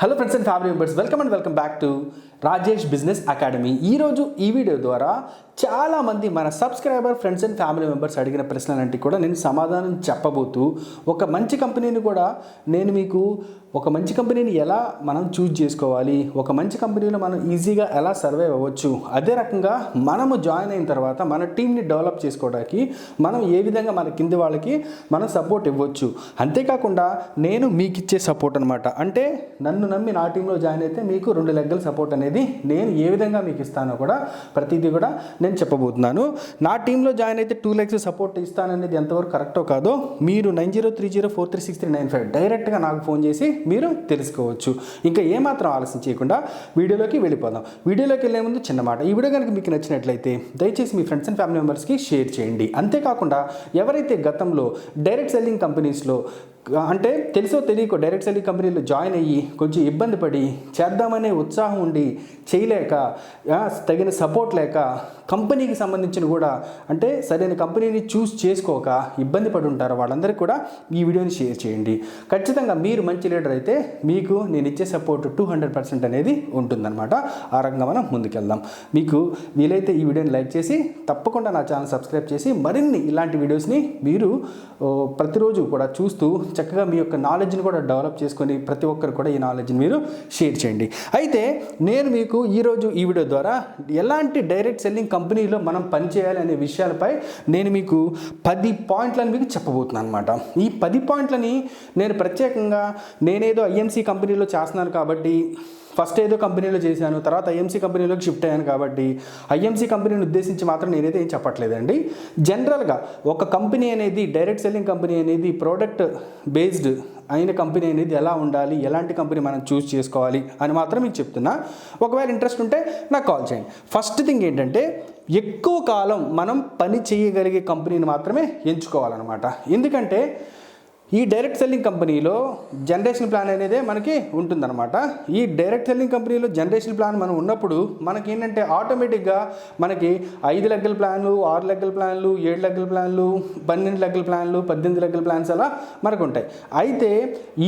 Hello friends and family members, welcome and welcome back to Rajesh business academy. ఈరోజు ఈ video ద్వారా చాలామంది మన subscriber friends and family members అడిగిన ప్రశ్నలంటే కూడా నేను సమాధానం చెప్పబోతూ ఒక మంచి కంపెనీని కూడా నేను మీకు ఒక మంచి కంపెనీని ఎలా మనం చూజ్ చేసుకోవాలి ఒక మంచి కంపెనీలో మనం ఈజీగా ఎలా సర్వైవ్ అవ్వచ్చు అదే రకంగా మనము జాయిన్ అయిన తర్వాత మన టీంని డెవలప్ చేసుకోవడానికి మనం ఏ విధంగా మన కింది వాళ్ళకి మనం సపోర్ట్ ఇవ్వచ్చు. అంతేకాకుండా నేను మీకు ఇచ్చే సపోర్ట్ అనమాట అంటే నన్ను నమ్మి నా టీంలో జాయిన్ అయితే మీకు రెండు లెగ్గల సపోర్ట్ అనేది నేను ఏ విధంగా మీకు ఇస్తానో కూడా ప్రతిదీ కూడా నేను చెప్పబోతున్నాను. నా టీంలో జాయిన్ అయితే టూ ల్యాక్స్ సపోర్ట్ ఇస్తాననేది ఎంతవరకు కరెక్టో కాదో మీరు nine zero three zero four three six three nine five డైరెక్ట్గా నాకు ఫోన్ చేసి మీరు తెలుసుకోవచ్చు. ఇంకా ఏమాత్రం ఆలస్యం చేయకుండా వీడియోలోకి వెళ్ళిపోదాం. వీడియోలోకి వెళ్ళే ముందు చిన్న మాట. ఈ వీడియో కనుక మీకు నచ్చినట్లయితే దయచేసి మీ ఫ్రెండ్స్ అండ్ ఫ్యామిలీ మెంబర్స్కి షేర్ చేయండి. అంతేకాకుండా ఎవరైతే గతంలో డైరెక్ట్ సెల్లింగ్ కంపెనీస్లో అంటే తెలుసో తెలియకో డైరెక్ట్ సెల్లింగ్ కంపెనీలో జాయిన్ అయ్యి కొంచెం ఇబ్బంది పడి చేద్దామనే ఉత్సాహం ఉండి చేయలేక తగిన సపోర్ట్ లేక కంపెనీకి సంబంధించిన కూడా అంటే సరైన కంపెనీని చూస్ చేసుకోక ఇబ్బంది పడి ఉంటారు వాళ్ళందరికీ కూడా ఈ వీడియోని షేర్ చేయండి. ఖచ్చితంగా మీరు మంచి లీడర్ అయితే మీకు నేను ఇచ్చే సపోర్ట్ టూ హండ్రెడ్ పర్సెంట్ అనేది ఉంటుందన్నమాట. ఆ రంగం మనం ముందుకెళ్దాం. మీకు వీలైతే ఈ వీడియోని లైక్ చేసి తప్పకుండా నా ఛానల్ సబ్స్క్రైబ్ చేసి మరిన్ని ఇలాంటి వీడియోస్ని మీరు ప్రతిరోజు కూడా చూస్తూ చక్కగా మీ యొక్క నాలెడ్జ్ని కూడా డెవలప్ చేసుకొని ప్రతి ఒక్కరు కూడా ఈ నాలెడ్జ్ని మీరు షేర్ చేయండి. అయితే నేను మీకు ఈరోజు ఈ వీడియో ద్వారా ఎలాంటి డైరెక్ట్ సెల్లింగ్ కంపెనీలో మనం పనిచేయాలి అనే విషయాలపై నేను మీకు పది పాయింట్లను మీకు చెప్పబోతున్నాను అనమాట ఈ పది పాయింట్లని నేను ప్రత్యేకంగా నేనేదో ఐఎంసీ కంపెనీలో చేస్తున్నాను కాబట్టి ఫస్ట్ ఏదో కంపెనీలో చేశాను తర్వాత ఐఎంసీ కంపెనీలోకి షిఫ్ట్ అయ్యాను కాబట్టి ఐఎంసీ కంపెనీని ఉద్దేశించి మాత్రం నేనైతే ఏం చెప్పట్లేదండి. జనరల్గా ఒక కంపెనీ అనేది డైరెక్ట్ సెల్లింగ్ కంపెనీ అనేది ప్రోడక్ట్ బేస్డ్ అయిన కంపెనీ అనేది ఎలా ఉండాలి ఎలాంటి కంపెనీ మనం చూస్ చేసుకోవాలి అని మాత్రం మీకు చెప్తున్నా. ఒకవేళ ఇంట్రెస్ట్ ఉంటే నాకు కాల్ చేయండి. ఫస్ట్ థింగ్ ఏంటంటే ఎక్కువ కాలం మనం పని చేయగలిగే కంపెనీని మాత్రమే ఎంచుకోవాలన్నమాట. ఎందుకంటే ఈ డైరెక్ట్ సెల్లింగ్ కంపెనీలో జనరేషన్ ప్లాన్ అనేది మనకి ఉంటుందన్నమాట. ఈ డైరెక్ట్ సెల్లింగ్ కంపెనీలో జనరేషన్ ప్లాన్ మనం ఉన్నప్పుడు మనకి ఏంటంటే ఆటోమేటిక్గా మనకి ఐదు లెక్కల ప్లాన్లు ఆరు లెక్కల ప్లాన్లు ఏడు లెక్కల ప్లాన్లు పన్నెండు లెక్కల ప్లాన్లు పద్దెనిమిది లెక్కల ప్లాన్స్ అలా మనకు ఉంటాయి అయితే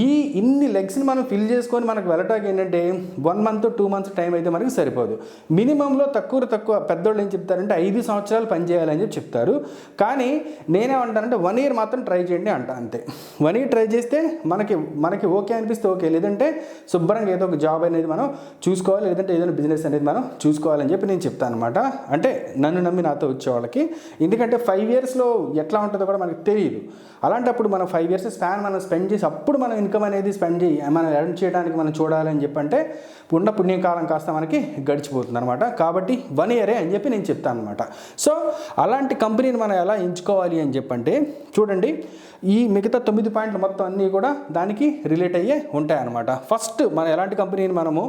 ఈ ఇన్ని లెగ్స్ని మనం ఫిల్ చేసుకొని మనకు వెళ్ళటానికి ఏంటంటే one month two months time అయితే మనకి సరిపోదు. మినిమంలో తక్కువ తక్కువ పెద్దోళ్ళు ఏం చెప్తారంటే ఐదు సంవత్సరాలు పనిచేయాలని చెప్పి చెప్తారు. కానీ నేనేమంటానంటే వన్ ఇయర్ మాత్రం ట్రై చేయండి అంట అంతే. వన్ ట్రై చేస్తే మనకి మనకి ఓకే అనిపిస్తే ఓకే. లేదంటే శుభ్రంగా ఏదో ఒక జాబ్ అనేది మనం చూసుకోవాలి లేదంటే ఏదైనా బిజినెస్ అనేది మనం చూసుకోవాలని చెప్పి నేను చెప్తాను అనమాట అంటే నన్ను నమ్మి నాతో వచ్చే వాళ్ళకి. ఎందుకంటే ఫైవ్ ఇయర్స్లో ఎట్లా ఉంటుందో కూడా మనకు తెలియదు అలాంటప్పుడు మనం ఫైవ్ ఇయర్స్ స్పాన్ మనం స్పెండ్ చేసి అప్పుడు మనం ఇన్కమ్ అనేది స్పెండ్ చేయి మనం ఎర్న్ చేయడానికి మనం చూడాలని చెప్పంటే ఉన్న పుణ్యకాలం కాస్త మనకి గడిచిపోతుంది అనమాట కాబట్టి వన్ ఇయరే అని చెప్పి నేను చెప్తాను అనమాట సో అలాంటి కంపెనీని మనం ఎలా ఎంచుకోవాలి అని చెప్పంటే చూడండి ఈ మిగతా తొమ్మిది పాయింట్లు మొత్తం అన్నీ కూడా దానికి రిలేట్ అయ్యే ఉంటాయి అనమాట ఫస్ట్ మనం ఎలాంటి కంపెనీని మనము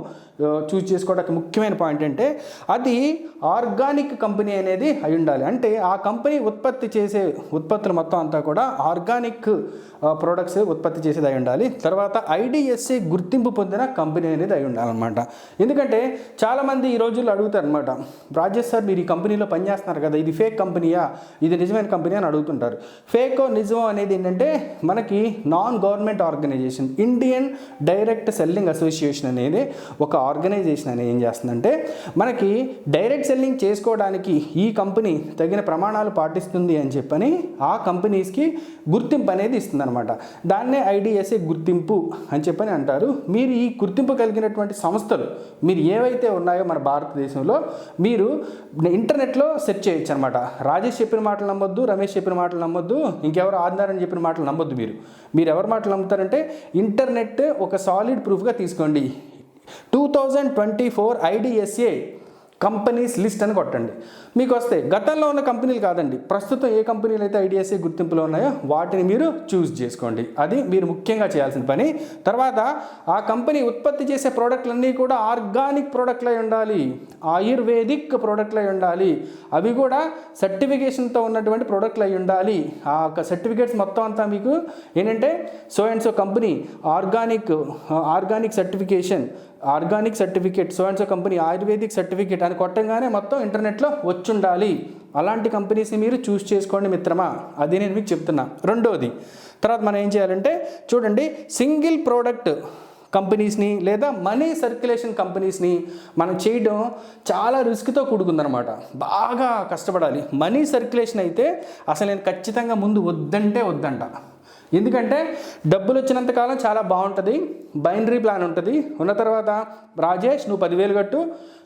చూస్ చేసుకోవడానికి ముఖ్యమైన పాయింట్ అంటే అది ఆర్గానిక్ కంపెనీ అనేది అయి ఉండాలి. అంటే ఆ కంపెనీ ఉత్పత్తి చేసే ఉత్పత్తులు మొత్తం అంతా కూడా ఆర్గానిక్ ప్రోడక్ట్స్ ఉత్పత్తి చేసేది అయి ఉండాలి. తర్వాత ఐడిఎస్సి గుర్తింపు పొందిన కంపెనీ అనేది అయి ఉండాలన్నమాట. ఎందుకంటే చాలామంది ఈ రోజుల్లో అడుగుతారు అనమాట రాజేష్ సార్ మీరు ఈ కంపెనీలో పనిచేస్తున్నారు కదా ఇది ఫేక్ కంపెనీయా ఇది నిజమైన కంపెనీ అని అడుగుతుంటారు. ఫేక్ నిజం అనేది ఏంటంటే మనకి non government organisation Indian direct selling association అనేది ఒక ఆర్గనైజేషన్ అనేది ఏం చేస్తుందంటే మనకి డైరెక్ట్ సెల్లింగ్ చేసుకోవడానికి ఈ కంపెనీ తగిన ప్రమాణాలు పాటిస్తుంది అని చెప్పని ఆ కంపెనీస్కి గుర్తింపు అనేది ఇస్తుంది అనమాట దాన్నే ఐడిఎస్ఏ గుర్తింపు అని చెప్పని అంటారు. మీరు ఈ గుర్తింపు కలిగినటువంటి సంస్థలు మీరు ఏవైతే ఉన్నాయో మన భారతదేశంలో మీరు ఇంటర్నెట్లో సెర్చ్ చేయొచ్చు అనమాట రాజేష్ చెప్పిన మాటలు నమ్మొద్దు రమేష్ చెప్పిన మాటలు నమ్మొద్దు ఇంకెవరు ఆదినారాయణ చెప్పిన మాటలు నమ్మొద్దు మీరు. మీరు ఎవరి మాటలు నమ్ముతారంటే ఇంటర్నెట్ ఒక సాలిడ్ ప్రూఫ్గా తీసుకోండి. Two thousand twenty four IDSA companies list అని కొట్టండి. మీకు వస్తే గతంలో ఉన్న కంపెనీలు కాదండి. ప్రస్తుతం ఏ కంపెనీలు అయితే ఐడిఎస్ఏ గుర్తింపులో ఉన్నాయో వాటిని మీరు చూస్ చేసుకోండి. అది మీరు ముఖ్యంగా చేయాల్సిన పని. తర్వాత ఆ కంపెనీ ఉత్పత్తి చేసే ప్రోడక్ట్లన్నీ కూడా ఆర్గానిక్ ప్రోడక్ట్లు ఉండాలి. ఆయుర్వేదిక్ ప్రోడక్ట్లు ఉండాలి. అవి కూడా సర్టిఫికేషన్తో ఉన్నటువంటి ప్రోడక్ట్లు అయి ఉండాలి. ఆ యొక్క సర్టిఫికేట్స్ మొత్తం అంతా మీకు ఏంటంటే so and so company organic organic certification organic certificate so and so company ayurvedic certificate అని కొట్టంగానే మొత్తం ఇంటర్నెట్లో వచ్చుండాలి. అలాంటి కంపెనీస్ని మీరు చూస్ చేసుకోండి మిత్రమా. అది నేను మీకు చెప్తున్నా. రెండోది తర్వాత మనం ఏం చేయాలంటే చూడండి సింగిల్ ప్రోడక్ట్ కంపెనీస్ని లేదా మనీ సర్క్యులేషన్ కంపెనీస్ని మనం చేయడం చాలా రిస్క్తో కూడుకుందనమాట బాగా కష్టపడాలి. మనీ సర్క్యులేషన్ అయితే అసలు నేను ఖచ్చితంగా ముందు వద్దంటే వద్దంట. ఎందుకంటే డబ్బులు వచ్చినంత కాలం చాలా బాగుంటుంది. బైనరీ ప్లాన్ ఉంటుంది. ఉన్న తర్వాత రాజేష్ నువ్వు పదివేలు కట్టు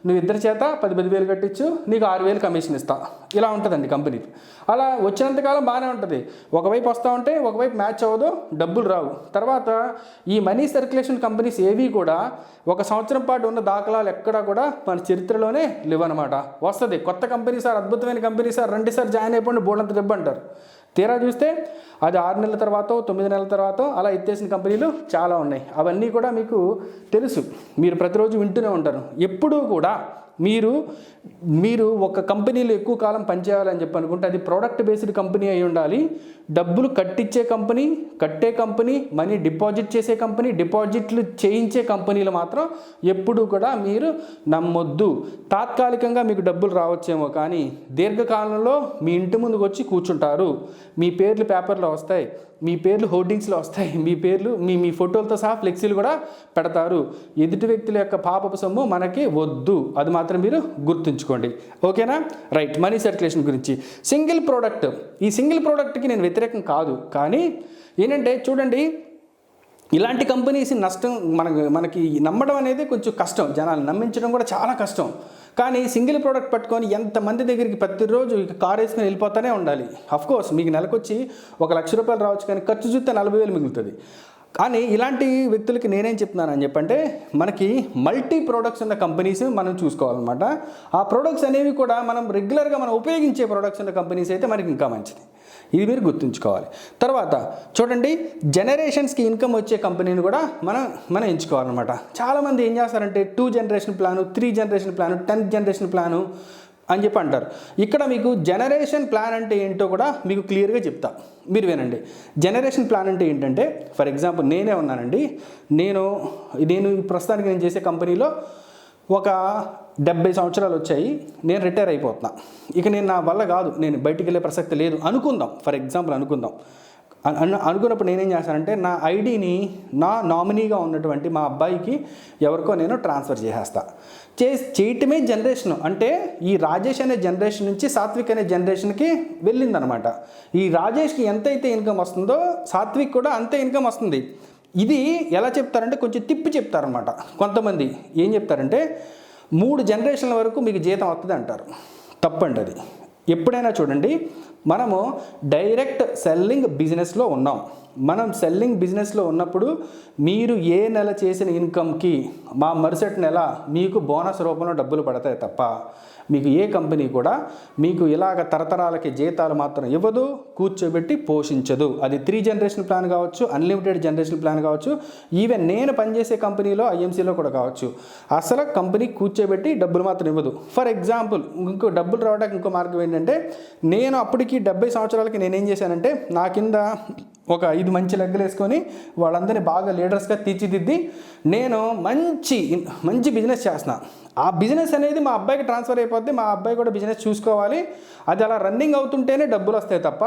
నువ్వు ఇద్దరి చేత పది పదివేలు కట్టించు నీకు ఆరు వేలు కమిషన్ ఇస్తా. ఇలా ఉంటుందండి కంపెనీ. అలా వచ్చినంత కాలం బాగానే ఉంటుంది. ఒకవైపు వస్తూ ఉంటే ఒకవైపు మ్యాచ్ అవ్వదు డబ్బులు రావు. తర్వాత ఈ మనీ సర్క్యులేషన్ కంపెనీస్ ఏవి కూడా ఒక సంవత్సరం పాటు ఉన్న దాఖలాలు ఎక్కడా కూడా మన చరిత్రలోనే లేవన్నమాట. వస్తుంది. కొత్త కంపెనీ సార్ అద్భుతమైన కంపెనీ సార్ రండి సార్ జాయిన్ అయిపోండి బోర్డంత డబ్బు అంటారు. తీరా చూస్తే అది ఆరు నెలల తర్వాత తొమ్మిది నెలల తర్వాత అలా ఎత్తేసిన కంపెనీలు చాలా ఉన్నాయి. అవన్నీ కూడా మీకు తెలుసు. మీరు ప్రతిరోజు వింటూనే ఉంటారు. ఎప్పుడూ కూడా మీరు మీరు ఒక కంపెనీలో ఎక్కువ కాలం పనిచేయాలని చెప్పి అనుకుంటే అది ప్రోడక్ట్ బేస్డ్ కంపెనీ అయి ఉండాలి. డబ్బులు కట్టించే కంపెనీ కట్టే కంపెనీ మనీ డిపాజిట్ చేసే కంపెనీ డిపాజిట్లు చేయించే కంపెనీలు మాత్రం ఎప్పుడూ కూడా మీరు నమ్మొద్దు. తాత్కాలికంగా మీకు డబ్బులు రావచ్చేమో కానీ దీర్ఘకాలంలో మీ ఇంటి ముందుకు వచ్చి కూర్చుంటారు. మీ పేర్లు పేపర్లో వస్తాయి. మీ పేర్లు హోర్డింగ్స్లో వస్తాయి. మీ పేర్లు మీ మీ ఫోటోలతో సహా ఫ్లెక్సీలు కూడా పెడతారు. ఎదుటి వ్యక్తుల యొక్క పాపపు సొమ్ము మనకి వద్దు. అది మాత్రం మీరు గుర్తుంచుకోండి. ఓకేనా? రైట్. మనీ సర్క్యులేషన్ గురించి. Single product. ఈ సింగిల్ ప్రోడక్ట్కి నేను వ్యతిరేకం కాదు. కానీ ఏంటంటే చూడండి ఇలాంటి కంపెనీస్ నష్టం మనకు మనకి నమ్మడం అనేది కొంచెం కష్టం. జనాలు నమ్మించడం కూడా చాలా కష్టం. కానీ సింగిల్ ప్రోడక్ట్ పట్టుకొని ఎంతమంది దగ్గరికి ప్రతిరోజు ఇక కార్ వేసుకొని వెళ్ళిపోతూనే ఉండాలి. కోర్స్ మీకు నెలకొచ్చి ఒక లక్ష రూపాయలు రావచ్చు కానీ ఖర్చు చూస్తే నలభై వేలు మిగులుతుంది. కానీ ఇలాంటి వ్యక్తులకి నేనేం చెప్తున్నానని చెప్పంటే మనకి మల్టీ ప్రోడక్ట్స్ ఉన్న కంపెనీస్ మనం చూసుకోవాలన్నమాట. ఆ ప్రోడక్ట్స్ అనేవి కూడా మనం రెగ్యులర్గా మనం ఉపయోగించే ప్రోడక్ట్స్ ఉన్న కంపెనీస్ అయితే మనకి ఇంకా మంచిది. ఇది మీరు గుర్తుంచుకోవాలి. తర్వాత చూడండి జనరేషన్స్కి ఇన్కమ్ వచ్చే కంపెనీని కూడా మనం మనం ఎంచుకోవాలన్నమాట. చాలామంది ఏం చేస్తారంటే two generation plan three generation plan tenth generation plan అని చెప్పి అంటారు. ఇక్కడ మీకు జనరేషన్ ప్లాన్ అంటే ఏంటో కూడా మీకు క్లియర్గా చెప్తా. మీరు వినండి. జనరేషన్ ప్లాన్ అంటే ఏంటంటే ఫర్ ఎగ్జాంపుల్ నేనే ఉన్నానండి. నేను నేను ప్రస్తుతానికి నేను చేసే కంపెనీలో ఒక డెబ్బై సంవత్సరాలు వచ్చాయి నేను రిటైర్ అయిపోతున్నా. ఇక నేను నా వల్ల కాదు నేను బయటికి వెళ్ళే ప్రసక్తి లేదు. అనుకుందాం ఫర్ ఎగ్జాంపుల్ అనుకుందాం. అను- అనుకున్నప్పుడు నేనేం చేస్తానంటే నా ఐడిని నా నామినీగా ఉన్నటువంటి మా అబ్బాయికి ఎవరికో నేను ట్రాన్స్ఫర్ చేసేస్తా. చే చేయటమే జనరేషన్. అంటే ఈ రాజేష్ అనే జనరేషన్ నుంచి సాత్విక్ అనే జనరేషన్కి వెళ్ళిందనమాట. ఈ రాజేష్కి ఎంతైతే ఇన్కమ్ వస్తుందో సాత్విక్ కూడా అంతే ఇన్కమ్ వస్తుంది. ఇది ఎలా చెప్తారంటే కొంచెం తిప్పి చెప్తారనమాట. కొంతమంది ఏం చెప్తారంటే మూడు జనరేషన్ల వరకు మీకు జీతం వస్తుంది అంటారు. తప్పండి అది. ఎప్పుడైనా చూడండి మనము డైరెక్ట్ సెల్లింగ్ బిజినెస్లో ఉన్నాం. మనం సెల్లింగ్ బిజినెస్లో ఉన్నప్పుడు మీరు ఏ నెల చేసిన ఇన్కమ్కి మా మరుసటి నెల మీకు బోనస్ రూపంలో డబ్బులు పడతాయి తప్ప మీకు ఏ కంపెనీ కూడా మీకు ఇలాగ తరతరాలకి జీతాలు మాత్రం ఇవ్వదు కూర్చోబెట్టి పోషించదు. అది త్రీ జనరేషన్ ప్లాన్ కావచ్చు అన్లిమిటెడ్ జనరేషన్ ప్లాన్ కావచ్చు ఈవెన్ నేను పనిచేసే కంపెనీలో ఐఎంసీలో కూడా కావచ్చు. అసలు కంపెనీ కూర్చోబెట్టి డబ్బులు మాత్రం ఇవ్వదు. ఫర్ ఎగ్జాంపుల్ ఇంకో డబ్బులు రావడానికి ఇంకో మార్గం ఏంటంటే నేను అప్పటికి డెబ్బై సంవత్సరాలకి నేనేం చేశానంటే నా కింద ఒక ఐదు మంచి లెగ్గలు వేసుకొని వాళ్ళందరినీ బాగా లీడర్స్గా తీర్చిదిద్ది నేను మంచి మంచి బిజినెస్ చేస్తున్నా. ఆ బిజినెస్ అనేది మా అబ్బాయికి ట్రాన్స్ఫర్ అయిపోద్ది మా అబ్బాయి కూడా బిజినెస్ చూసుకోవాలి. అది అలా రన్నింగ్ అవుతుంటేనే డబ్బులు వస్తాయి తప్ప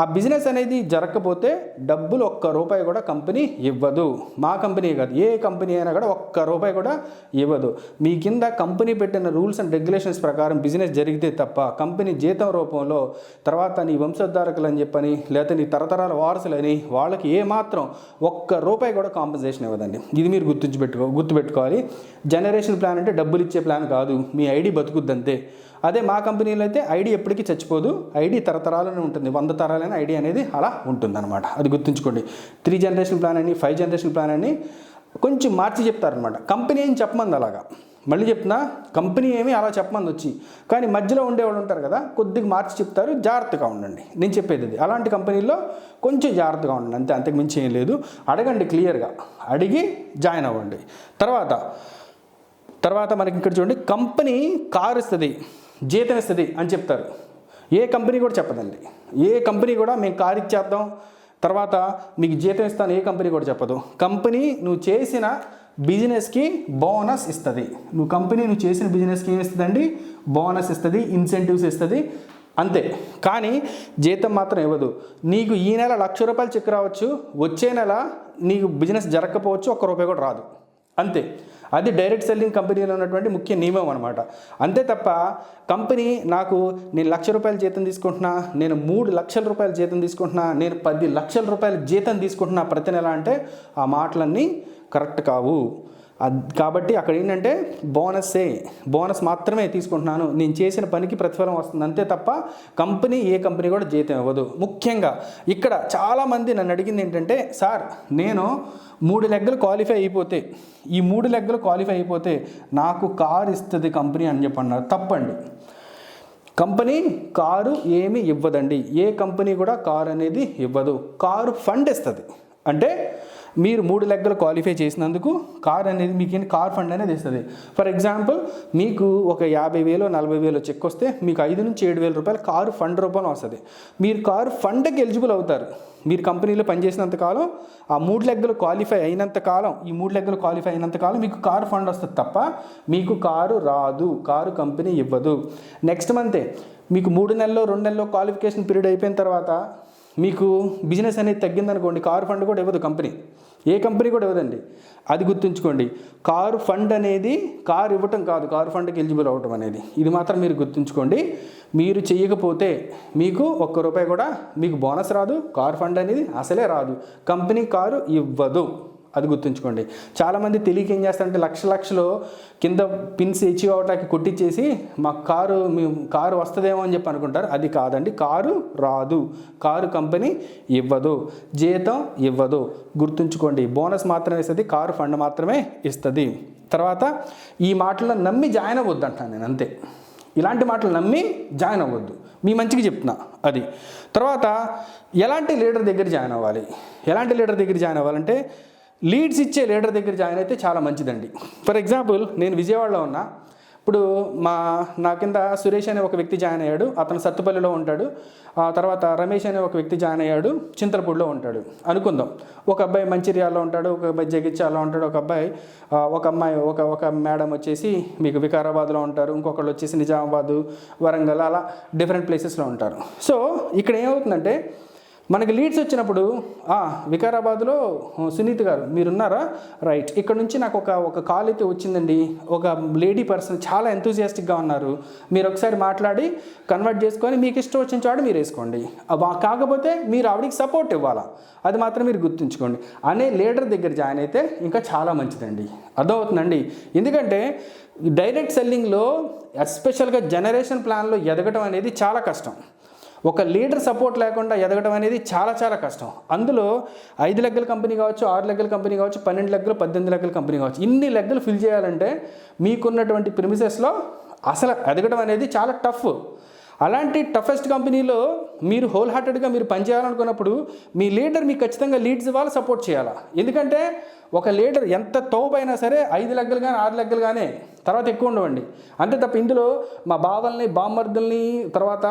ఆ బిజినెస్ అనేది జరగకపోతే డబ్బులు ఒక్క రూపాయి కూడా కంపెనీ ఇవ్వదు. మా కంపెనీ కాదు ఏ కంపెనీ అయినా కూడా ఒక్క రూపాయి కూడా ఇవ్వదు. మీ కింద కంపెనీ పెట్టిన రూల్స్ అండ్ రెగ్యులేషన్స్ ప్రకారం బిజినెస్ జరిగితే తప్ప కంపెనీ జీతం రూపంలో తర్వాత నీ వంశోద్ధారకులు అని చెప్పని లేకపోతే నీ తరతరాల వారసులని వాళ్ళకి ఏమాత్రం ఒక్క రూపాయి కూడా కాంపెన్సేషన్ ఇవ్వదండి. ఇది మీరు గుర్తుంచి పెట్టుకో గుర్తుపెట్టుకోవాలి. జనరేషన్ ప్లాన్ అంటే డబ్బులు ఇచ్చే ప్లాన్ కాదు. మీ ఐడి బతుకుద్దంతే. అదే మా కంపెనీలో అయితే ఐడి ఎప్పటికీ చచ్చిపోదు. ఐడి తరతరాలనే ఉంటుంది. వంద తరాలు అనేది ఐడియా అనేది అలా ఉంటుందన్నమాట. అది గుర్తుంచుకోండి. త్రీ జనరేషన్ ప్లాన్ అని ఫైవ్ జనరేషన్ ప్లాన్ అని కొంచెం మార్చి చెప్తారనమాట కంపెనీ ఏం చెప్పమంది అలాగా? మళ్ళీ చెప్తున్నా కంపెనీ ఏమి అలా చెప్పమంది వచ్చి. కానీ మధ్యలో ఉండేవాళ్ళు ఉంటారు కదా కొద్దిగా మార్చి చెప్తారు జాగ్రత్తగా ఉండండి. నేను చెప్పేది అది. అలాంటి కంపెనీల్లో కొంచెం జాగ్రత్తగా ఉండండి. అంతే అంతకు మించి ఏం లేదు. అడగండి క్లియర్గా. అడిగి జాయిన్ అవ్వండి. తర్వాత తర్వాత మనకి ఇక్కడ చూడండి కంపెనీ కారు ఇస్తుంది జీతం ఇస్తుంది అని చెప్తారు. ఏ కంపెనీ కూడా చెప్పదండి. ఏ కంపెనీ కూడా మేము కార్ ఇచ్చేద్దాం తర్వాత మీకు జీతం ఇస్తాను ఏ కంపెనీ కూడా చెప్పదు. కంపెనీ నువ్వు చేసిన బిజినెస్కి బోనస్ ఇస్తుంది. నువ్వు కంపెనీ నువ్వు చేసిన బిజినెస్కి ఏమి ఇస్తుందండి? బోనస్ ఇస్తుంది ఇన్సెంటివ్స్ ఇస్తుంది అంతే. కానీ జీతం మాత్రం ఇవ్వదు. నీకు ఈ నెల లక్ష రూపాయలు చెక్ రావచ్చు వచ్చే నెల నీకు బిజినెస్ జరగకపోవచ్చు ఒక్క రూపాయి కూడా రాదు. అంతే. అది డైరెక్ట్ సెల్లింగ్ కంపెనీలో ఉన్నటువంటి ముఖ్య నియమం అనమాట అంతే తప్ప కంపెనీ నాకు నేను లక్ష రూపాయల జీతం తీసుకుంటున్నా నేను మూడు లక్షల రూపాయల జీతం తీసుకుంటున్నా నేను పది లక్షల రూపాయల జీతం తీసుకుంటున్నా ప్రతి నెల అంటే ఆ మాటలన్నీ కరెక్ట్ కావు. కాబట్టి అక్కడ ఏంటంటే బోనస్సే బోనస్ మాత్రమే తీసుకుంటున్నాను. నేను చేసిన పనికి ప్రతిఫలం వస్తుంది. అంతే తప్ప కంపెనీ ఏ కంపెనీ కూడా జీతం ఇవ్వదు. ముఖ్యంగా ఇక్కడ చాలామంది నన్ను అడిగింది ఏంటంటే సార్ నేను మూడు లెగ్గలు క్వాలిఫై అయిపోతే ఈ మూడు లెగ్గలు క్వాలిఫై అయిపోతే నాకు కారు ఇస్తుంది కంపెనీ అని చెప్పన్నారు తప్పండి. కంపెనీ కారు ఏమి ఇవ్వదండి. ఏ కంపెనీ కూడా కారు అనేది ఇవ్వదు. కారు ఫండ్ ఇస్తుంది. అంటే మీరు మూడు లెక్కలు క్వాలిఫై చేసినందుకు కార్ అనేది మీకు ఏంటి? కార్ ఫండ్ అనేది ఇస్తుంది. ఫర్ ఎగ్జాంపుల్ మీకు ఒక యాభై వేలు నలభై వేలు చెక్ వస్తే మీకు ఐదు నుంచి ఏడు వేల రూపాయలు కారు ఫండ్ రూపంలో వస్తుంది. మీరు కారు ఫండ్కి ఎలిజిబుల్ అవుతారు. మీరు కంపెనీలో పనిచేసినంత కాలం ఆ మూడు లెగ్గలు క్వాలిఫై అయినంత కాలం ఈ మూడు లెగ్గలు క్వాలిఫై అయినంత కాలం మీకు కారు ఫండ్ వస్తుంది తప్ప మీకు కారు రాదు. కారు కంపెనీ ఇవ్వదు. నెక్స్ట్ మంతే మీకు మూడు నెలల్లో రెండు నెలల్లో క్వాలిఫికేషన్ పీరియడ్ అయిపోయిన తర్వాత మీకు బిజినెస్ అనేది తగ్గిందనుకోండి కారు ఫండ్ కూడా ఇవ్వదు కంపెనీ ఏ కంపెనీ కూడా ఇవ్వదండి. అది గుర్తుంచుకోండి. కారు ఫండ్ అనేది కారు ఇవ్వటం కాదు. కారు ఫండ్కి ఎలిజిబుల్ అవ్వటం అనేది. ఇది మాత్రం మీరు గుర్తుంచుకోండి. మీరు చేయకపోతే మీకు ఒక్క రూపాయి కూడా మీకు బోనస్ రాదు. కారు ఫండ్ అనేది అసలే రాదు. కంపెనీ కారు ఇవ్వదు. అది గుర్తుంచుకోండి. చాలామంది తెలియక ఏం చేస్తారంటే లక్ష లక్షలు కింద పిన్స్ ఇచ్చి అవటానికి కొట్టించేసి మా కారు మేము కారు వస్తుందేమో అని చెప్పి అనుకుంటారు. అది కాదండి. కారు రాదు. కారు కంపెనీ ఇవ్వదు. జీతం ఇవ్వదు. గుర్తుంచుకోండి. బోనస్ మాత్రమే ఇస్తుంది కారు ఫండ్ మాత్రమే ఇస్తుంది. తర్వాత ఈ మాటలను నమ్మి జాయిన్ అవ్వద్దు అంటాను నేను అంతే. ఇలాంటి మాటలు నమ్మి జాయిన్ అవ్వద్దు. మీ మంచికి చెప్తున్నా అది. తర్వాత ఎలాంటి లీడర్ దగ్గర జాయిన్ అవ్వాలి? ఎలాంటి లీడర్ దగ్గర జాయిన్ అవ్వాలంటే లీడ్స్ ఇచ్చే లీడర్ దగ్గర జాయిన్ అయితే చాలా మంచిదండి. ఫర్ ఎగ్జాంపుల్ నేను విజయవాడలో ఉన్నా. ఇప్పుడు మా నా కింద సురేష్ అనే ఒక వ్యక్తి జాయిన్ అయ్యాడు. అతను సత్తుపల్లిలో ఉంటాడు. ఆ తర్వాత రమేష్ అనే ఒక వ్యక్తి జాయిన్ అయ్యాడు. చింతలపూడిలో ఉంటాడు. అనుకుందాం. ఒక అబ్బాయి మంచిర్యాలలో ఉంటాడు. ఒక అబ్బాయి జగిత్యాలలో ఉంటాడు. ఒక అబ్బాయి ఒక అమ్మాయి ఒక ఒక మేడం వచ్చేసి మీకు వికారాబాద్లో ఉంటారు. ఇంకొకళ్ళు వచ్చేసి నిజామాబాదు వరంగల్ అలా డిఫరెంట్ ప్లేసెస్లో ఉంటారు. సో ఇక్కడ ఏమవుతుందంటే మనకి లీడ్స్ వచ్చినప్పుడు వికారాబాద్లో సునీత్ గారు మీరున్నారా? రైట్ ఇక్కడ నుంచి నాకు ఒక ఒక కాల్ అయితే వచ్చిందండి. ఒక లేడీ పర్సన్ చాలా ఎంతూజియాస్టిక్గా ఉన్నారు. మీరు ఒకసారి మాట్లాడి కన్వర్ట్ చేసుకొని మీకు ఇష్టం వచ్చిన చాడు మీరు వేసుకోండి. కాకపోతే మీరు ఆవిడకి సపోర్ట్ ఇవ్వాలా? అది మాత్రం మీరు గుర్తుంచుకోండి. అనే లీడర్ దగ్గర జాయిన్ అయితే ఇంకా చాలా మంచిదండి. అర్థమవుతుందండి? ఎందుకంటే డైరెక్ట్ సెల్లింగ్లో ఎస్పెషల్గా జనరేషన్ ప్లాన్లో ఎదగడం అనేది చాలా కష్టం. ఒక లీడర్ సపోర్ట్ లేకుండా ఎదగడం అనేది చాలా చాలా కష్టం. అందులో ఐదు లెగ్గల కంపెనీ కావచ్చు ఆరు లెగ్గల కంపెనీ కావచ్చు పన్నెండు లెగ్గలు పద్దెనిమిది లెగ్గల కంపెనీ కావచ్చు. ఇన్ని లెగ్గలు ఫిల్ చేయాలంటే మీకున్నటువంటి ప్రిమిసెస్లో అసలు ఎదగడం అనేది చాలా టఫ్ అలాంటి టఫెస్ట్ కంపెనీలో మీరు హోల్ హార్టెడ్గా మీరు పనిచేయాలనుకున్నప్పుడు మీ లీడర్ మీకు ఖచ్చితంగా లీడ్స్ ఇవ్వాలి సపోర్ట్ చేయాలా? ఎందుకంటే ఒక లీడర్ ఎంత తోపైనా సరే ఐదు లెగ్గలు కానీ ఆరు లెగ్గలు కానీ తర్వాత ఎక్కువ ఉండవండి. అంతే తప్ప ఇందులో మా బావల్ని బామ్మర్దుల్ని తర్వాత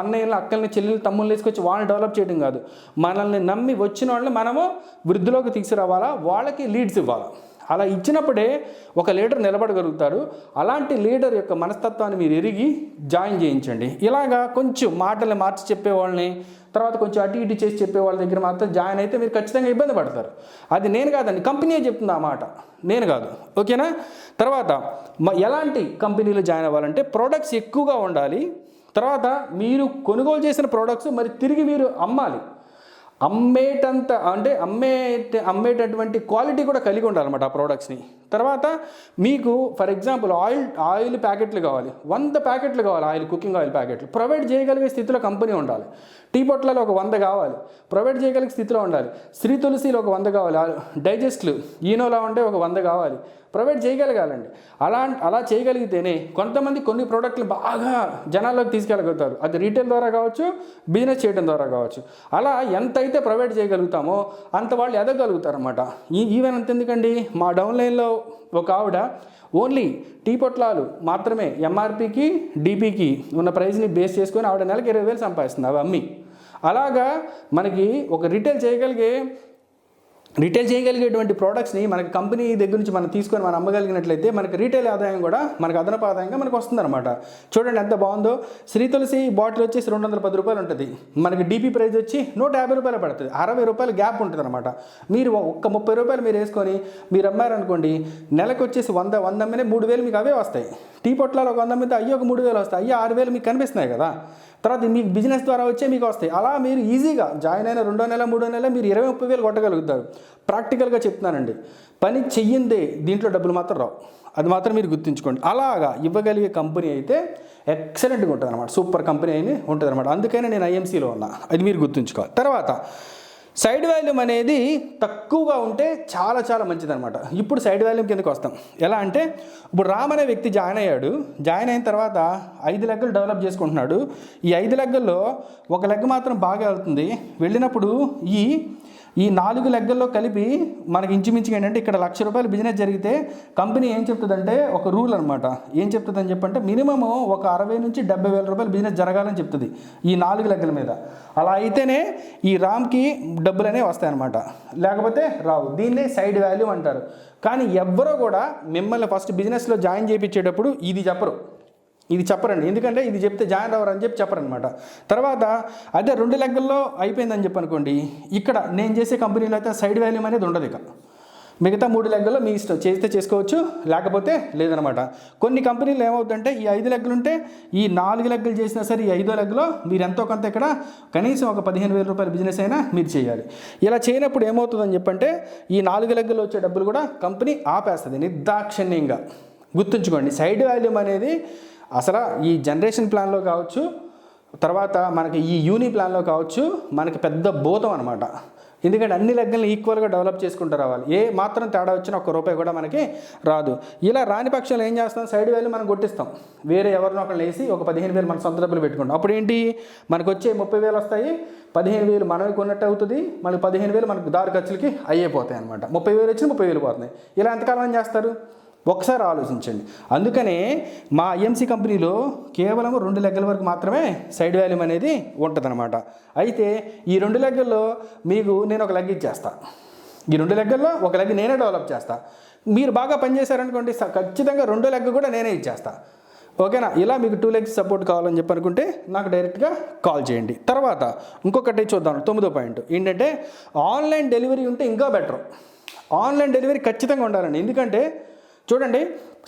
అన్నయ్యని అక్కల్ని చెల్లెల్ని తమ్ముల్ని తీసుకొచ్చి వాళ్ళని డెవలప్ చేయడం కాదు. మనల్ని నమ్మి వచ్చిన వాళ్ళని మనము వృద్ధిలోకి తీసుకురావాలా? వాళ్ళకి లీడ్స్ ఇవ్వాలా? అలా ఇచ్చినప్పుడే ఒక లీడర్ నిలబడగలుగుతారు అలాంటి లీడర్ యొక్క మనస్తత్వాన్ని మీరు ఎరిగి జాయిన్ చేయించండి. ఇలాగా కొంచెం మాటల్ని మార్చి చెప్పేవాళ్ళని తర్వాత కొంచెం అటు ఇటు చేసి చెప్పే వాళ్ళ దగ్గర మాత్రం జాయిన్ అయితే మీరు ఖచ్చితంగా ఇబ్బంది పడతారు. అది నేను కాదండి కంపెనీయే చెప్తుంది ఆ మాట. నేను కాదు. ఓకేనా? తర్వాత మ- ఎలాంటి కంపెనీలో జాయిన్ అవ్వాలంటే ప్రోడక్ట్స్ ఎక్కువగా ఉండాలి. తర్వాత మీరు కొనుగోలు చేసిన ప్రోడక్ట్స్ మరి తిరిగి మీరు అమ్మాలి. అమ్మేటంత అంటే అమ్మే అమ్మేటటువంటి క్వాలిటీ కూడా కలిగి ఉండాలన్నమాట ఆ ప్రోడక్ట్స్ని తర్వాత మీకు ఫర్ ఎగ్జాంపుల్ ఆయిల్ ఆయిల్ ప్యాకెట్లు కావాలి. వంద ప్యాకెట్లు కావాలి ఆయిల్ కుకింగ్ ఆయిల్ ప్యాకెట్లు. ప్రొవైడ్ చేయగలిగే స్థితిలో కంపెనీ ఉండాలి. టీ పొట్లలో ఒక వంద కావాలి. ప్రొవైడ్ చేయగలిగే స్థితిలో ఉండాలి. శ్రీ తులసిలో ఒక వంద కావాలి. డైజెస్ట్లు ఈనోలా ఉంటే ఒక వంద కావాలి. ప్రొవైడ్ చేయగలగాలండి. అలా అలా చేయగలిగితేనే కొంతమంది కొన్ని ప్రోడక్ట్లు బాగా జనాల్లోకి తీసుకెళ్ళగలుగుతారు. అది రీటైల్ ద్వారా కావచ్చు బిజినెస్ చేయడం ద్వారా కావచ్చు. అలా ఎంత అయితే ప్రొవైడ్ చేయగలుగుతామో అంత వాళ్ళు ఎదగలుగుతారు అనమాట ఈవెన్ అంత ఎందుకండి మా డౌన్లైన్లో ఒక ఆవిడ ఓన్లీ టీ పొట్లాలు మాత్రమే ఎంఆర్పికి డీపీకి ఉన్న ప్రైస్ని బేస్ చేసుకొని ఆవిడ నెలకి ఇరవై వేలు సంపాదిస్తుంది అవి అమ్మి. అలాగా మనకి ఒక రిటైల్ చేయగలిగే రీటైల్ చేయగలిగేటువంటి ప్రోడక్ట్స్ని మనకి కంపెనీ దగ్గర నుంచి మనం తీసుకొని మనం అమ్మగలిగినట్లయితే మనకి రీటైల్ ఆదాయం కూడా మనకు అదనపు ఆదాయంగా మనకు వస్తుందన్నమాట. చూడండి ఎంత బాగుందో. శ్రీ తులసి బాటిల్ వచ్చేసి రెండు వందల పది రూపాయలు ఉంటుంది. మనకి డీపీ ప్రైస్ వచ్చి నూట యాభై రూపాయలు పడుతుంది. అరవై రూపాయలు గ్యాప్ ఉంటుంది అనమాట మీరు ఒక్క ముప్పై రూపాయలు మీరు వేసుకొని మీరు అమ్మారనుకోండి నెలకు వచ్చేసి వంద వంద అమ్మినే మూడు వేలు మీకు అవే వస్తాయి. టీ పొట్లాలు ఒక వంద అమ్మితే అయ్యో ఒక మూడు వేలు వస్తాయి. అయ్యో ఆరు వేలు మీకు కనిపిస్తున్నాయి కదా. తర్వాత మీకు బిజినెస్ ద్వారా వచ్చే మీకు వస్తాయి. అలా మీరు ఈజీగా జాయిన్ అయిన రెండో నెల మూడో నెల మీరు ఇరవై ముప్పై వేలు కొట్టగలుగుతారు. ప్రాక్టికల్గా చెప్తున్నానండి. పని చెయ్యిందే దీంట్లో డబ్బులు మాత్రం రావు. అది మాత్రం మీరు గుర్తుంచుకోండి. అలాగా ఇవ్వగలిగే కంపెనీ అయితే ఎక్సలెంట్గా ఉంటుంది అనమాట సూపర్ కంపెనీ అయిన ఉంటుంది అనమాట అందుకనే నేను ఐఎంసీలో ఉన్నా. అది మీరు గుర్తుంచుకోవాలి. తర్వాత సైడ్ వాల్యూమ్ అనేది తక్కువగా ఉంటే చాలా చాలా మంచిదనమాట ఇప్పుడు సైడ్ వాల్యూమ్ కిందకి వస్తాం. ఎలా అంటే ఇప్పుడు రామ్ అనే వ్యక్తి జాయిన్ అయ్యాడు. జాయిన్ అయిన తర్వాత ఐదు లెగ్గలు డెవలప్ చేసుకుంటున్నాడు. ఈ ఐదు లెగ్గల్లో ఒక లెగ్ మాత్రం బాగా వెళ్తుంది. వెళ్ళినప్పుడు ఈ ఈ నాలుగు లెగ్గల్లో కలిపి మనకి ఇంచుమించుగా ఏంటంటే ఇక్కడ లక్ష రూపాయలు బిజినెస్ జరిగితే కంపెనీ ఏం చెప్తుందంటే ఒక రూల్ అనమాట ఏం చెప్తుందని చెప్పంటే మినిమము ఒక అరవై నుంచి డెబ్బై వేల రూపాయలు బిజినెస్ జరగాలని చెప్తుంది ఈ నాలుగు లెగ్గల మీద. అలా అయితేనే ఈ రామ్కి డబ్బులు అనేవి వస్తాయన్నమాట. లేకపోతే రావు. దీన్నే సైడ్ వాల్యూ అంటారు. కానీ ఎవ్వరూ కూడా మిమ్మల్ని ఫస్ట్ బిజినెస్లో జాయిన్ చేయించేటప్పుడు ఇది చెప్పరు. ఇది చెప్పరండి. ఎందుకంటే ఇది చెప్తే జాయిన్ అవ్వరు అని చెప్పి చెప్పరనమాట తర్వాత అదే రెండు లెక్కల్లో అయిపోయిందని చెప్పి అనుకోండి ఇక్కడ నేను చేసే కంపెనీలో అయితే సైడ్ వాల్యూమ్ అనేది ఉండదు ఇక. మిగతా మూడు లెగ్గల్లో మీ ఇష్టం చేస్తే చేసుకోవచ్చు లేకపోతే లేదనమాట కొన్ని కంపెనీలు ఏమవుతుందంటే ఈ ఐదు లెగ్గలు ఉంటే ఈ నాలుగు లెగ్గలు చేసినా సరే ఈ ఐదో లెగ్గలో మీరు ఎంతో కొంత ఇక్కడ కనీసం ఒక పదిహేను వేల రూపాయల బిజినెస్ అయినా మీరు చేయాలి. ఇలా చేయనప్పుడు ఏమవుతుందని చెప్పంటే ఈ నాలుగు లెగ్గలు వచ్చే డబ్బులు కూడా కంపెనీ ఆపేస్తుంది నిర్దాక్షిణ్యంగా గుర్తుంచుకోండి సైడ్ వాల్యూమ్ అనేది అసలు ఈ జనరేషన్ ప్లాన్లో కావచ్చు తర్వాత మనకి ఈ యూని ప్లాన్లో కావచ్చు మనకి పెద్ద భూతం అనమాట ఎందుకంటే అన్ని లెక్కలను ఈక్వల్గా డెవలప్ చేసుకుంటూ రావాలి. ఏ మాత్రం తేడా వచ్చినా ఒక్క రూపాయి కూడా మనకి రాదు. ఇలా రాని పక్షంలో ఏం చేస్తాం? సైడ్ వేలు మనం కొట్టిస్తాం. వేరే ఎవరినో ఒకళ్ళు వేసి ఒక పదిహేను వేలు మన సొంత డబ్బులు పెట్టుకుంటాం. అప్పుడు ఏంటి? మనకు వచ్చే ముప్పై వేలు వస్తాయి. పదిహేను వేలు మనమే కొన్నట్టు అవుతుంది. మనకి పదిహేను వేలు మనకు దారి ఖర్చులకి అయిపోతాయి అనమాట ముప్పై వేలు వచ్చి ముప్పై వేలు పోతున్నాయి. ఇలా ఎంతకాలం ఏం చేస్తారు? ఒకసారి ఆలోచించండి. అందుకనే మా ఐఎంసీ కంపెనీలో కేవలం రెండు లెగ్గల వరకు మాత్రమే సైడ్ వాల్యూమ్ అనేది ఉంటుందన్నమాట. అయితే ఈ రెండు లెగ్గల్లో మీకు నేను ఒక లెగ్ ఇచ్చేస్తా. ఈ రెండు లెగ్గల్లో ఒక లెగ్ నేనే డెవలప్ చేస్తా. మీరు బాగా పనిచేశారనుకోండి స- ఖచ్చితంగా రెండో లెగ్ కూడా నేనే ఇచ్చేస్తా. ఓకేనా? ఇలా మీకు టూ లెగ్స్ సపోర్ట్ కావాలని చెప్పి అనుకుంటే నాకు డైరెక్ట్గా కాల్ చేయండి. తర్వాత ఇంకొకటి చూద్దాం. తొమ్మిదో పాయింట్ ఏంటంటే ఆన్లైన్ డెలివరీ ఉంటే ఇంకా బెటర్. ఆన్లైన్ డెలివరీ ఖచ్చితంగా ఉండాలండి. ఎందుకంటే చూడండి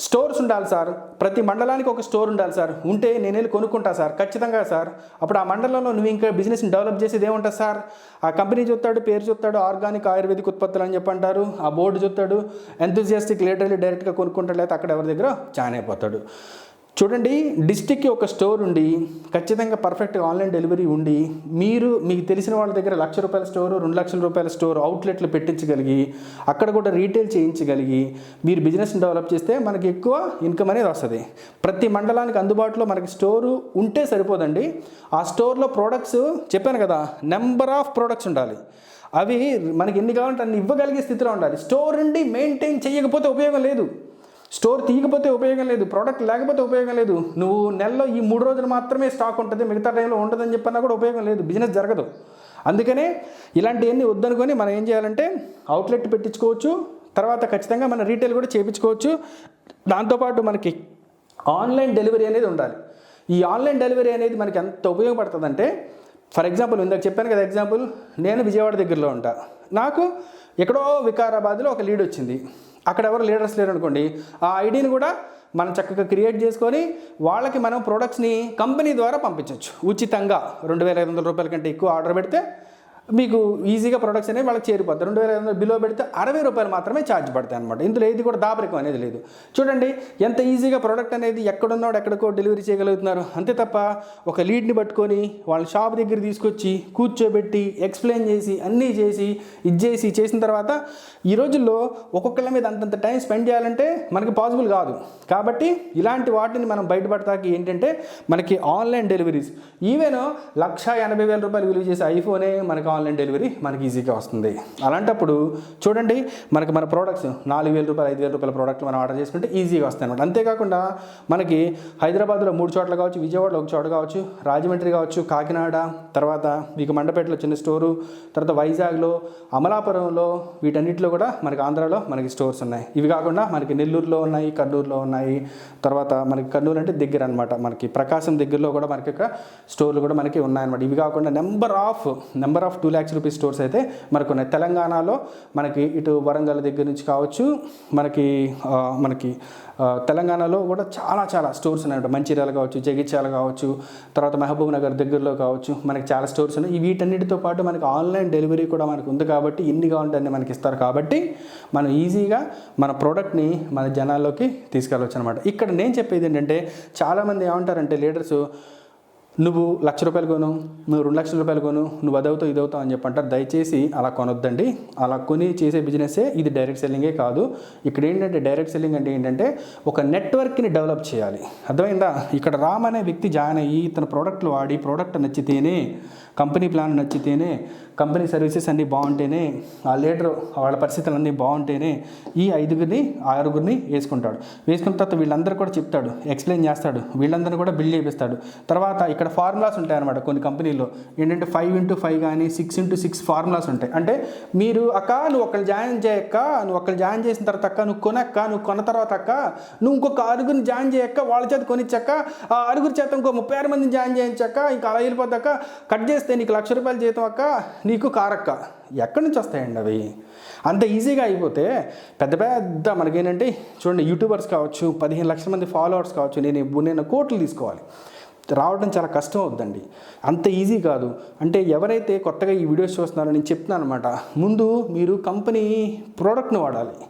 స్టోర్స్ ఉండాలి సార్. ప్రతి మండలానికి ఒక స్టోర్ ఉండాలి సార్. ఉంటే నేను వెళ్ళి కొనుక్కుంటా సార్ ఖచ్చితంగా సార్. అప్పుడు ఆ మండలంలో నువ్వు ఇంకా బిజినెస్ని డెవలప్ చేసేది ఏముంటుంది సార్? ఆ కంపెనీ చూస్తాడు పేరు చూస్తాడు ఆర్గానిక్ ఆయుర్వేదిక్ ఉత్పత్తులు అని చెప్పి అంటారు. ఆ బోర్డు చూస్తాడు ఎంతూజియాస్టిక్ లీటర్లీ డైరెక్ట్గా కొనుక్కుంటాడు లేకపోతే అక్కడ ఎవరి దగ్గర జాయిన్ అయిపోతాడు. చూడండి డిస్టిక్కి ఒక స్టోర్ ఉండి ఖచ్చితంగా పర్ఫెక్ట్ ఆన్లైన్ డెలివరీ ఉండి మీరు మీకు తెలిసిన వాళ్ళ దగ్గర లక్ష రూపాయల స్టోరు రెండు లక్షల రూపాయల స్టోర్ అవుట్లెట్లు పెట్టించగలిగి అక్కడ కూడా రీటైల్ చేయించగలిగి మీరు బిజినెస్ని డెవలప్ చేస్తే మనకి ఎక్కువ ఇన్కమ్ అనేది వస్తుంది. ప్రతి మండలానికి అందుబాటులో మనకి స్టోరు ఉంటే సరిపోదండి. ఆ స్టోర్లో ప్రోడక్ట్స్ చెప్పాను కదా నెంబర్ ఆఫ్ ప్రోడక్ట్స్ ఉండాలి. అవి మనకి ఎన్ని కావాలంటే అన్ని ఇవ్వగలిగే స్థితిలో ఉండాలి. స్టోర్ ఉండి మెయింటైన్ చేయకపోతే ఉపయోగం లేదు. స్టోర్ తీయకపోతే ఉపయోగం లేదు ప్రోడక్ట్ లేకపోతే ఉపయోగం లేదు. నువ్వు నెలలో ఈ మూడు రోజులు మాత్రమే స్టాక్ ఉంటుంది మిగతా టైంలో ఉండదని చెప్పినా కూడా ఉపయోగం లేదు బిజినెస్ జరగదు. అందుకనే ఇలాంటివన్నీ వద్దనుకొని మనం ఏం చేయాలంటే అవుట్లెట్ పెట్టించుకోవచ్చు తర్వాత ఖచ్చితంగా మన రీటైల్ కూడా చేయించుకోవచ్చు దాంతోపాటు మనకి ఆన్లైన్ డెలివరీ అనేది ఉండాలి. ఈ ఆన్లైన్ డెలివరీ అనేది మనకి ఎంత ఉపయోగపడుతుందంటే ఫర్ ఎగ్జాంపుల్ ఇందాక చెప్పాను కదా ఎగ్జాంపుల్ నేను విజయవాడ దగ్గరలో ఉంటా. నాకు ఎక్కడో వికారాబాద్లో ఒక లీడ్ వచ్చింది. అక్కడ ఎవరు లీడర్స్ లేరు అనుకోండి ఆ ఐడిని కూడా మనం చక్కగా క్రియేట్ చేసుకొని వాళ్ళకి మనం ప్రొడక్ట్స్ని కంపెనీ ద్వారా పంపించవచ్చు ఉచితంగా రెండు వేల ఐదు వందల రూపాయల కంటే ఎక్కువ ఆర్డర్ పెడితే మీకు ఈజీగా ప్రొడక్ట్స్ అనేవి వాళ్ళకి చేరిపోద్ది రెండు వేల ఐదు వందలు బిలో పెడితే అరవై రూపాయలు మాత్రమే ఛార్జ్ పడతాయి అనమాట ఇందులో ఏది కూడా దాపరికం అనేది లేదు. చూడండి ఎంత ఈజీగా ప్రోడక్ట్ అనేది ఎక్కడున్నాడు ఎక్కడికో డెలివరీ చేయగలుగుతున్నారు. అంతే తప్ప ఒక లీడ్ని పట్టుకొని వాళ్ళ షాప్ దగ్గర తీసుకొచ్చి కూర్చోబెట్టి ఎక్స్ప్లెయిన్ చేసి అన్నీ చేసి ఇది చేసి చేసిన తర్వాత ఈ రోజుల్లో ఒక్కొక్కళ్ళ మీద అంతంత టైం స్పెండ్ చేయాలంటే మనకి పాసిబుల్ కాదు. కాబట్టి ఇలాంటి వాటిని మనం బయటపడతాకి ఏంటంటే మనకి ఆన్లైన్ డెలివరీస్ ఈవెన్ లక్ష ఎనభై వేల రూపాయలు విలువ చేసే ఐఫోనే మనకి ఆన్లైన్ డెలివరీ మనకి ఈజీగా వస్తుంది. అలాంటప్పుడు చూడండి మనకి మన ప్రోడక్ట్స్ నాలుగు వేల రూపాయలు ఐదు వేల రూపాయల ప్రోడక్ట్లు మనం ఆర్డర్ చేసుకుంటే ఈజీగా వస్తాయి అనమాట అంతేకాకుండా మనకి హైదరాబాద్లో మూడు చోట్ల కావచ్చు విజయవాడలో ఒక చోట కావచ్చు రాజమండ్రి కావచ్చు కాకినాడ తర్వాత మీకు మండపేటలో చిన్న స్టోరు తర్వాత వైజాగ్లో అమలాపురంలో వీటన్నిటిలో కూడా మనకి ఆంధ్రాలో మనకి స్టోర్స్ ఉన్నాయి. ఇవి కాకుండా మనకి నెల్లూరులో ఉన్నాయి కర్నూలులో ఉన్నాయి. తర్వాత మనకి కర్నూలు అంటే దగ్గర అనమాట మనకి ప్రకాశం దగ్గరలో కూడా మనకి ఒక స్టోర్లు కూడా మనకి ఉన్నాయన్నమాట. ఇవి కాకుండా number of number of two lakhs rupees stores అయితే మనకు ఉన్నాయి. తెలంగాణలో మనకి ఇటు వరంగల్ దగ్గర నుంచి కావచ్చు మనకి మనకి తెలంగాణలో కూడా చాలా చాలా స్టోర్స్ ఉన్నాయి మంచిర్యాల కావచ్చు జగిత్యాల కావచ్చు తర్వాత మహబూబ్ నగర్ దగ్గరలో కావచ్చు మనకి చాలా స్టోర్స్ ఉన్నాయి. వీటన్నిటితో పాటు మనకి ఆన్లైన్ డెలివరీ కూడా మనకు ఉంది కాబట్టి ఇన్ని కావాలంటే అన్ని మనకి ఇస్తారు కాబట్టి మనం ఈజీగా మన ప్రోడక్ట్ని మన జనాల్లోకి తీసుకెళ్ళవచ్చు అనమాట ఇక్కడ నేను చెప్పేది ఏంటంటే చాలామంది ఏమంటారంటే లీడర్స్ నువ్వు లక్ష రూపాయలు కొను నువ్వు రెండు లక్షల రూపాయలు కొను నువ్వు అదవుతావు ఇదవుతావు అవుతావు అని చెప్పంటారు దయచేసి అలా కొనొద్దండి. అలా కొని చేసే బిజినెస్సే ఇది డైరెక్ట్ సెల్లింగే కాదు. ఇక్కడ ఏంటంటే డైరెక్ట్ సెల్లింగ్ అంటే ఏంటంటే ఒక నెట్వర్క్ని డెవలప్ చేయాలి. అర్థమైందా? ఇక్కడ రామ్ అనే వ్యక్తి జాయిన్ అయ్యి తన ప్రోడక్ట్లు వాడి ప్రోడక్ట్ నచ్చితేనే కంపెనీ ప్లాన్ నచ్చితేనే కంపెనీ సర్వీసెస్ అన్నీ బాగుంటేనే ఆ లీడర్ వాళ్ళ పరిస్థితులు అన్నీ బాగుంటేనే ఈ ఐదుగురిని ఆరుగురిని వేసుకుంటాడు. వేసుకున్న తర్వాత వీళ్ళందరూ కూడా చెప్తాడు ఎక్స్ప్లెయిన్ చేస్తాడు. వీళ్ళందరినీ కూడా బిల్డ్ చేపిస్తాడు. తర్వాత ఇక్కడ ఫార్ములాస్ ఉంటాయి అనమాట కొన్ని కంపెనీల్లో. ఏంటంటే ఫైవ్ ఇంటూ ఫైవ్ కానీ సిక్స్ ఇంటూ సిక్స్ ఫార్ములాస్ ఉంటాయి. అంటే మీరు అక్క నువ్వు ఒకళ్ళు జాయిన్ చేయక్క నువ్వు ఒకళ్ళు జాయిన్ చేసిన తర్వాత అక్క నువ్వు కొనక్క నువ్వు కొన్న తర్వాత అక్క నువ్వు ఇంకొక ఆరుగురిని జాయిన్ చేయక్క వాళ్ళ చేత కొనిచ్చాక ఆ ఆరుగురి చేత ఇంకో ముప్పై ఆరు మందిని జాయిన్ చేయించాక ఇంకా అలా వెళ్ళిపోతాక కట్ చేస్తే నీకు లక్ష రూపాయలు జీతం అక్క నీకు కారక్క ఎక్కడి నుంచి వస్తాయండి అవి? అంత ఈజీగా అయిపోతే పెద్ద పెద్ద మనకేంటంటే చూడండి యూట్యూబర్స్ కావచ్చు పదిహేను లక్షల మంది ఫాలోవర్స్ కావచ్చు నేను నేను కోట్లు తీసుకోవాలి. రావడం చాలా కష్టం అవుద్దండి. అంత ఈజీ కాదు. అంటే ఎవరైతే కొత్తగా ఈ వీడియోస్ చూస్తున్నారో నేను చెప్తున్నాను అనమాట ముందు మీరు కంపెనీ ప్రోడక్ట్ని వాడాలి.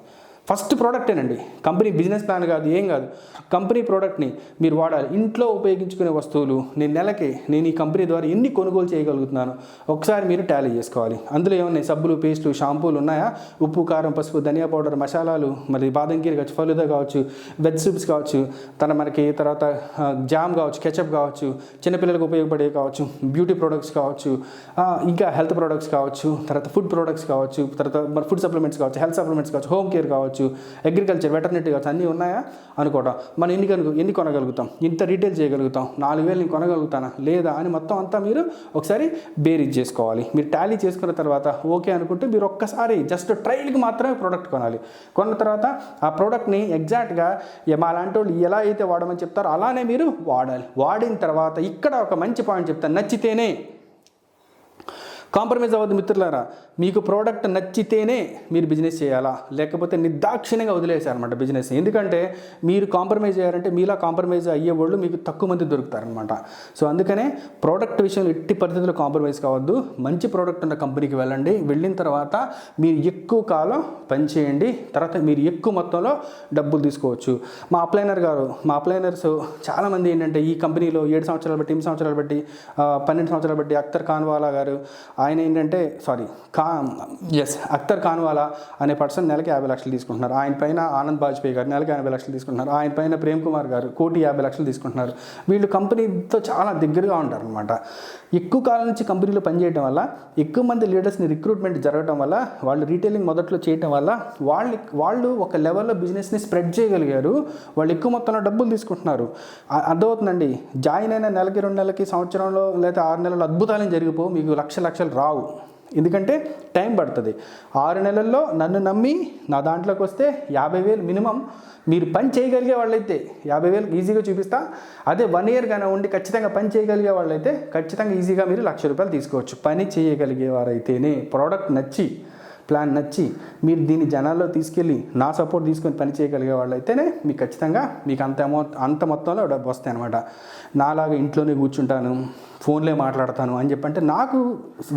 ఫస్ట్ ప్రోడక్టేనండి కంపెనీ బిజినెస్ ప్లాన్ కాదు ఏం కాదు. కంపెనీ ప్రోడక్ట్ని మీరు వాడాలి. ఇంట్లో ఉపయోగించుకునే వస్తువులు నేను నెలకి నేను ఈ కంపెనీ ద్వారా ఎన్ని కొనుగోలు చేయగలుగుతున్నాను ఒకసారి మీరు టాలీ చేసుకోవాలి. అందులో ఏమున్నాయి? సబ్బులు పేస్టులు షాంపూలు ఉన్నాయా? ఉప్పు కారం పసుపు ధనియా పౌడర్ మసాలాలు మరి బాదం కీర కావచ్చు ఫలుదా కావచ్చు వెజ్ సూప్స్ కావచ్చు తన మనకి తర్వాత జామ్ కావచ్చు కెచప్ కావచ్చు చిన్నపిల్లలకు ఉపయోగపడే కావచ్చు బ్యూటీ ప్రోడక్ట్స్ కావచ్చు ఇంకా హెల్త్ ప్రోడక్ట్స్ కావచ్చు తర్వాత ఫుడ్ ప్రోడక్ట్స్ కావచ్చు తర్వాత మరి ఫుడ్ సప్లిమెంట్స్ కావచ్చు హెల్త్ సప్లిమెంట్స్ కావచ్చు హోమ్ కేర్ కావచ్చు అగ్రికల్చర్ వెటర్నరీ కావచ్చు అన్నీ ఉన్నాయా? అనుకోవడం మనం ఎన్ని కనుక ఎన్ని కొనగలుగుతాం? ఇంత రీటైల్ చేయగలుగుతాం? నాలుగు వేలు నేను కొనగలుగుతానా? లేదా అని మొత్తం అంతా మీరు ఒకసారి బేరీజ్ చేసుకోవాలి. మీరు టాలీ చేసుకున్న తర్వాత ఓకే అనుకుంటే మీరు ఒక్కసారి జస్ట్ ట్రయల్కి మాత్రమే ప్రోడక్ట్ కొనాలి. కొన్న తర్వాత ఆ ప్రోడక్ట్ని ఎగ్జాక్ట్గా మా లాంటి వాళ్ళు ఎలా అయితే వాడమని చెప్తారో అలానే మీరు వాడాలి. వాడిన తర్వాత ఇక్కడ ఒక మంచి పాయింట్ చెప్తాను. నచ్చితేనే కాంప్రమైజ్ అవ్వద్దు మిత్రులారా. మీకు ప్రోడక్ట్ నచ్చితేనే మీరు బిజినెస్ చేయాలా? లేకపోతే నిర్దాక్షిణ్యంగా వదిలేశారనమాట బిజినెస్ ఎందుకంటే మీరు కాంప్రమైజ్ అయ్యారంటే మీలా కాంప్రమైజ్ అయ్యే వాళ్ళు మీకు తక్కువ మంది దొరుకుతారనమాట సో అందుకనే ప్రోడక్ట్ విషయంలో ఎట్టి పరిస్థితుల్లో కాంప్రమైజ్ కావద్దు. మంచి ప్రోడక్ట్ ఉన్న కంపెనీకి వెళ్ళండి. వెళ్ళిన తర్వాత మీరు ఎక్కువ కాలం పనిచేయండి తర్వాత మీరు ఎక్కువ మొత్తంలో డబ్బులు తీసుకోవచ్చు. మా అప్లైనర్ గారు మా అప్లైనర్స్ చాలామంది ఏంటంటే ఈ కంపెనీలో ఏడు సంవత్సరాలు బట్టి ఎనిమిది సంవత్సరాలు బట్టి పన్నెండు సంవత్సరాలు బట్టి అఖ్తర్ ఖాన్వాలా గారు ఆయన ఏంటంటే సారీ కా ఎస్ అఖ్తర్ ఖాన్వాలా అనే పర్సన్ నెలకి యాభై లక్షలు తీసుకుంటున్నారు. ఆయన పైన ఆనంద్ బాజ్పేయి గారు నెలకి యాభై లక్షలు తీసుకుంటున్నారు. ఆయన పైన ప్రేమ్ కుమార్ గారు కోటి యాభై లక్షలు తీసుకుంటున్నారు. వీళ్ళు కంపెనీతో చాలా దగ్గరగా ఉంటారు అనమాట ఎక్కువ కాలం నుంచి కంపెనీలో పనిచేయడం వల్ల ఎక్కువ మంది లీడర్స్ని రిక్రూట్మెంట్ జరగడం వల్ల వాళ్ళు రీటైలింగ్ మొదట్లో చేయడం వల్ల వాళ్ళు వాళ్ళు ఒక లెవెల్లో బిజినెస్ని స్ప్రెడ్ చేయగలిగారు. వాళ్ళు ఎక్కువ మొత్తంలో డబ్బులు తీసుకుంటున్నారు. అర్థమవుతుందండి. జాయిన్ అయిన నెలకి రెండు నెలలకి సంవత్సరంలో లేదా ఆరు నెలలు అద్భుతాలు జరిగిపో మీకు లక్ష లక్షలు రావు. ఎందుకంటే టైం పడుతుంది. ఆరు నెలల్లో నన్ను నమ్మి నా దాంట్లోకి వస్తే యాభై వేలు మినిమం మీరు పని చేయగలిగే వాళ్ళైతే యాభై వేలు ఈజీగా చూపిస్తా. అదే వన్ ఇయర్ కానీ ఉండి ఖచ్చితంగా పని చేయగలిగే వాళ్ళైతే ఖచ్చితంగా ఈజీగా మీరు లక్ష రూపాయలు తీసుకోవచ్చు. పని చేయగలిగే వారైతేనే ప్రోడక్ట్ నచ్చి ప్లాన్ నచ్చి మీరు దీన్ని జనాల్లో తీసుకెళ్ళి నా సపోర్ట్ తీసుకొని పని చేయగలిగే వాళ్ళు అయితేనే మీకు ఖచ్చితంగా మీకు అంత అమౌంట్ అంత మొత్తంలో డబ్బు వస్తాయి అనమాట నాలాగా ఇంట్లోనే కూర్చుంటాను. ఫోన్లే మాట్లాడతాను అని చెప్పంటే నాకు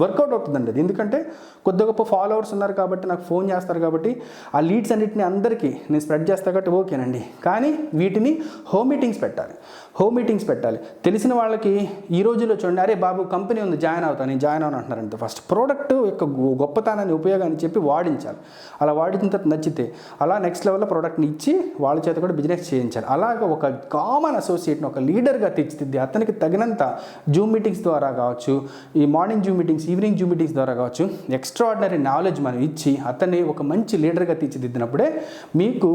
వర్కౌట్ అవుతుందండి అది. ఎందుకంటే కొద్ది గొప్ప ఫాలోవర్స్ ఉన్నారు కాబట్టి నాకు ఫోన్ చేస్తారు కాబట్టి ఆ లీడ్స్ అన్నిటిని అందరికీ నేను స్ప్రెడ్ చేస్తా కాబట్టి ఓకేనండి. కానీ వీటిని హోమ్ మీటింగ్స్ పెట్టాలి. హోమ్ మీటింగ్స్ పెట్టాలి. తెలిసిన వాళ్ళకి ఈ రోజుల్లో చూడండి అరే బాబు కంపెనీ ఉంది జాయిన్ అవుతాను నేను జాయిన్ అవును అంటున్నారంటే. ఫస్ట్ ప్రోడక్ట్ యొక్క గొప్పతనాన్ని ఉపయోగాన్ని చెప్పి వాడించాలి. అలా వాడించిన తర్వాత నచ్చితే అలా నెక్స్ట్ లెవెల్లో ప్రోడక్ట్ని ఇచ్చి వాళ్ళ చేత కూడా బిజినెస్ చేయించాలి. అలాగే ఒక కామన్ అసోసియేట్ని ఒక లీడర్గా తీర్చిదిద్ది అతనికి తగినంత జూమ్ మీటింగ్స్ ద్వారా కావచ్చు ఈ morning zoom meetings evening zoom meetings ద్వారా కావచ్చు ఎక్స్ట్రాడినరీ నాలెడ్జ్ మనం ఇచ్చి అతన్ని ఒక మంచి లీడర్గా తీర్చిదిద్దినప్పుడే మీకు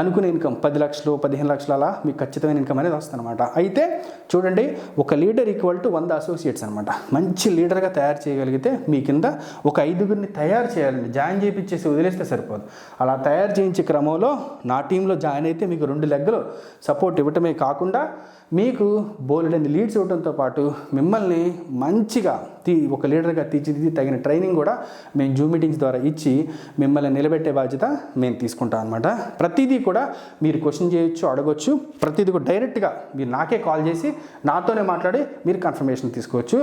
అనుకునే ఇన్కమ్ పది లక్షలు పదిహేను లక్షలు అలా మీకు ఖచ్చితమైన ఇన్కమ్ అనేది వస్తుందన్నమాట. అయితే చూడండి ఒక లీడర్ ఈక్వల్ టు వంద అసోసియేట్స్ అనమాట మంచి లీడర్గా తయారు చేయగలిగితే మీ కింద ఒక ఐదుగురిని తయారు చేయాలండి. జాయిన్ చేయించేసి వదిలేస్తే సరిపోదు. అలా తయారు చేయించే క్రమంలో నా టీంలో జాయిన్ అయితే మీకు రెండు లెగ్గలు సపోర్ట్ ఇవ్వటమే కాకుండా మీకు బోలెడని లీడ్స్ ఇవ్వడంతో పాటు మిమ్మల్ని మంచిగా తీ ఒక లీడర్గా తీర్చిదిద్ది తగిన ట్రైనింగ్ కూడా మేము జూమ్ మీటింగ్స్ ద్వారా ఇచ్చి మిమ్మల్ని నిలబెట్టే బాధ్యత మేము తీసుకుంటాం అనమాట ప్రతిదీ కూడా మీరు క్వశ్చన్ చేయొచ్చు అడగొచ్చు. ప్రతిదీ కూడా డైరెక్ట్గా మీరు నాకే కాల్ చేసి నాతోనే మాట్లాడి మీరు కన్ఫర్మేషన్ తీసుకోవచ్చు.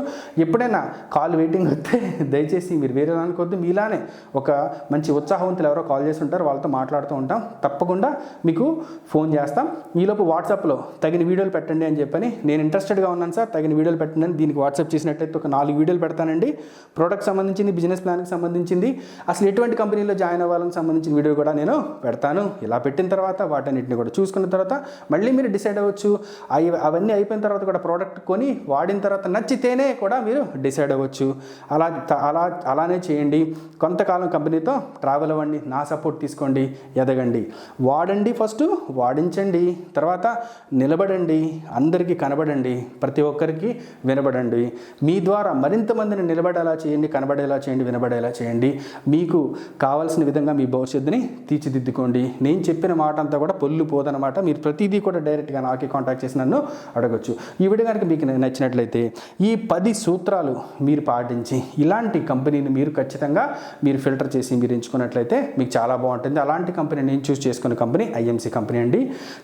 ఎప్పుడైనా కాల్ వెయిటింగ్ వస్తే దయచేసి మీరు వేరే అనుకోవద్దు. మీలానే ఒక మంచి ఉత్సాహవంతులు ఎవరో కాల్ చేసి ఉంటారు వాళ్ళతో మాట్లాడుతూ ఉంటాం. తప్పకుండా మీకు ఫోన్ చేస్తాం. ఈలోపు వాట్సాప్లో తగిన వీడియోలు పెట్టండి అని చెప్పని నేను ఇంట్రెస్టెడ్గా ఉన్నాను సార్. తగిన వీడియోలు పెట్టండి అని దీనికి వాట్సాప్ చేసినట్లయితే ఒక నాలుగు వీడియోలు పెడతానండి. ప్రోడక్ట్ సంబంధించింది బిజినెస్ ప్లాన్కి సంబంధించింది అసలు ఎటువంటి కంపెనీలో జాయిన్ అవ్వాలని సంబంధించిన వీడియో కూడా నేను పెడతాను. ఇలా పెట్టిన తర్వాత వాటన్నిటిని కూడా చూసుకున్న తర్వాత మళ్ళీ మీరు డిసైడ్ అవ్వచ్చు. అవి అవన్నీ అయిపోయిన తర్వాత కూడా ప్రోడక్ట్ కొని వాడిన తర్వాత నచ్చితేనే కూడా మీరు డిసైడ్ అవ్వచ్చు. అలా అలా అలానే చేయండి. కొంతకాలం కంపెనీతో ట్రావెల్ అవ్వండి నా సపోర్ట్ తీసుకోండి ఎదగండి. వాడండి ఫస్ట్ వాడించండి. తర్వాత నిలబడండి అందరికీ కనబడండి ప్రతి ఒక్కరికి వినబడండి. మీ ద్వారా మరింత మందిని నిలబడేలా చేయండి కనబడేలా చేయండి వినబడేలా చేయండి. మీకు కావాల్సిన విధంగా మీ భవిష్యత్తుని తీర్చిదిద్దుకోండి. నేను చెప్పిన మాట అంతా కూడా పొల్లు పోదనమాట. మీరు ప్రతిదీ కూడా డైరెక్ట్గా నాకే కాంటాక్ట్ చేసి నన్ను అడగచ్చు. ఈ వీడియో కనుక మీకు నచ్చినట్లయితే ఈ పది సూత్రాలు మీరు పాటించి ఇలాంటి కంపెనీని మీరు ఖచ్చితంగా మీరు ఫిల్టర్ చేసి మీరు ఎంచుకున్నట్లయితే మీకు చాలా బాగుంటుంది. అలాంటి కంపెనీ నేను చూస్ చేసుకున్న కంపెనీ ఐఎంసీ కంపెనీ అండి.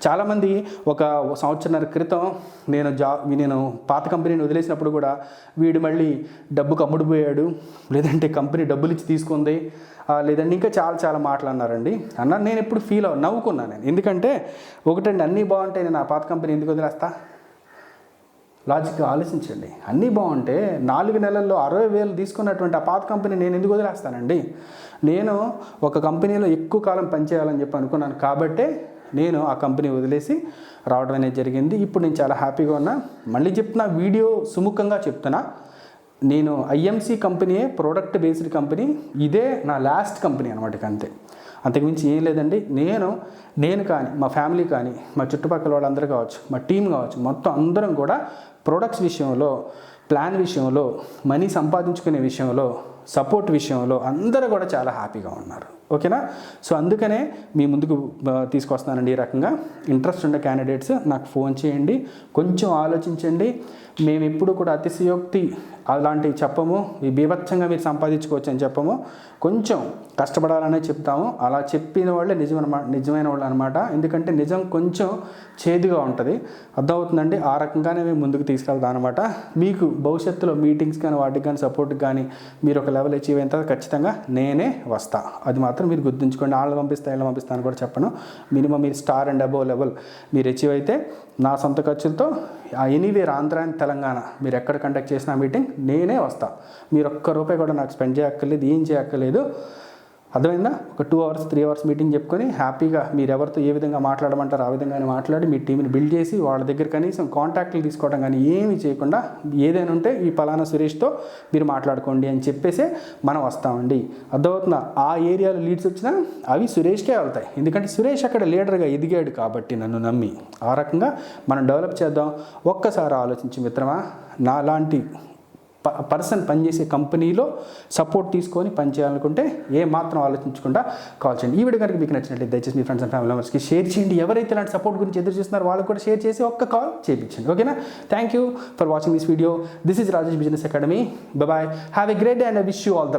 చాలామంది ఒక సంవత్సరాల క్రితం నేను జా నేను పాత కంపెనీని వదిలేసినప్పుడు కూడా వీడు మళ్ళీ డబ్బుకు అమ్ముడుపోయాడు లేదంటే కంపెనీ డబ్బులు ఇచ్చి తీసుకుంది లేదంటే ఇంకా చాలా చాలా మాటలు అన్నారండి. అన్నారు నేను ఎప్పుడు ఫీల్ అవ్వ నవ్వుకున్నాను నేను. ఎందుకంటే ఒకటండి అన్నీ బాగుంటాయి నేను ఆ పాత కంపెనీ ఎందుకు వదిలేస్తా? లాజిక్గా ఆలోచించండి. అన్నీ బాగుంటే నాలుగు నెలల్లో అరవై వేలు తీసుకున్నటువంటి ఆ పాత కంపెనీ నేను ఎందుకు వదిలేస్తానండి? నేను ఒక కంపెనీలో ఎక్కువ కాలం పనిచేయాలని చెప్పి అనుకున్నాను. కాబట్టే నేను ఆ కంపెనీ వదిలేసి రావడం అనేది జరిగింది. ఇప్పుడు నేను చాలా హ్యాపీగా ఉన్నా. మళ్ళీ చెప్తున్నా వీడియో సుముఖంగా చెప్తున్నా. నేను ఐఎంసీ కంపెనీయే ప్రోడక్ట్ బేస్డ్ కంపెనీ ఇదే నా లాస్ట్ కంపెనీ అనమాట అంతే. అంతకుమించి ఏం లేదండి. నేను నేను కానీ మా ఫ్యామిలీ కానీ మా చుట్టుపక్కల వాళ్ళందరూ కావచ్చు మా టీం కావచ్చు మొత్తం అందరం కూడా ప్రొడక్ట్స్ విషయంలో ప్లాన్ విషయంలో మనీ సంపాదించుకునే విషయంలో సపోర్ట్ విషయంలో అందరూ కూడా చాలా హ్యాపీగా ఉన్నారు. ఓకేనా? సో అందుకనే మీ ముందుకు తీసుకొస్తానండి తీసుకొస్తున్నానండి ఈ రకంగా. ఇంట్రెస్ట్ ఉన్న క్యాండిడేట్స్ నాకు ఫోన్ చేయండి. కొంచెం ఆలోచించండి. మేము ఎప్పుడు కూడా అతిశయోక్తి అలాంటివి చెప్పము. ఈ బీభత్సంగా మీరు సంపాదించుకోవచ్చు అని చెప్పము. కొంచెం కష్టపడాలనే చెప్తాము. అలా చెప్పిన వాళ్ళే నిజం అనమాట నిజమైన వాళ్ళు అనమాట ఎందుకంటే నిజం కొంచెం చేదుగా ఉంటుంది. అర్థమవుతుందండి? ఆ రకంగానే మేము ముందుకు తీసుకెళ్తాం అనమాట మీకు భవిష్యత్తులో మీటింగ్స్ కానీ వాటికి కానీ సపోర్ట్ కానీ మీరు ఒక లెవెల్ అచీవ్ అయిన తర్వాత ఖచ్చితంగా నేనే వస్తా. అది మాత్రం మాత్రం మీరు గుర్తుంచుకోండి. వాళ్ళు పంపిస్తా ఇలా పంపిస్తాను కూడా చెప్పను. మినిమం మీరు స్టార్ అండ్ అబోవ్ లెవెల్ మీరు అచీవ్ అయితే నా సొంత ఖర్చులతో ఎనీవేర్ ఆంధ్ర అండ్ తెలంగాణ మీరు ఎక్కడ కండక్ట్ చేసిన మీటింగ్ నేనే వస్తాను మీరు ఒక్క రూపాయి కూడా నాకు స్పెండ్ చేయక్కర్లేదు ఏం చేయక్కర్లేదు. అర్థమైందా? ఒక two hours three hours meeting చెప్పుకొని హ్యాపీగా మీరు ఎవరితో ఏ విధంగా మాట్లాడమంటారు ఆ విధంగానే మాట్లాడి మీ టీంని బిల్డ్ చేసి వాళ్ళ దగ్గర కనీసం కాంటాక్ట్లు తీసుకోవడం కానీ ఏమీ చేయకుండా ఏదైనా ఉంటే ఈ పలానా సురేష్తో మీరు మాట్లాడుకోండి అని చెప్పేసే మనం వస్తామండి. అర్థమవుతుందా? ఆ ఏరియాలో లీడ్స్ వచ్చినా అవి సురేష్కే వెళ్తాయి. ఎందుకంటే సురేష్ అక్కడ లీడర్గా ఎదిగాడు కాబట్టి నన్ను నమ్మి. ఆ రకంగా మనం డెవలప్ చేద్దాం. ఒక్కసారి ఆలోచించి మిత్రమా నాలాంటి ప పర్సన్ పనిచేసే కంపెనీలో సపోర్ట్ తీసుకొని పనిచేయాలనుకుంటే ఏ మాత్రం ఆలోచించకుండా కాల్ చేయండి. ఈ వీడియో కనుక మీకు నచ్చినట్లయితే దయచేసి మీ ఫ్రెండ్స్ అండ్ ఫ్యామిలీ మెంబర్స్కి షేర్ చేయండి. ఎవరైతే ఇలాంటి సపోర్ట్ గురించి ఎదురు చూస్తున్నారో వాళ్ళకి కూడా షేర్ చేసి ఒక్క కాల్ చేయించండి. ఓకేనా? Thank you for watching this video this is Rajesh business academy bye have a great day and I wish you all the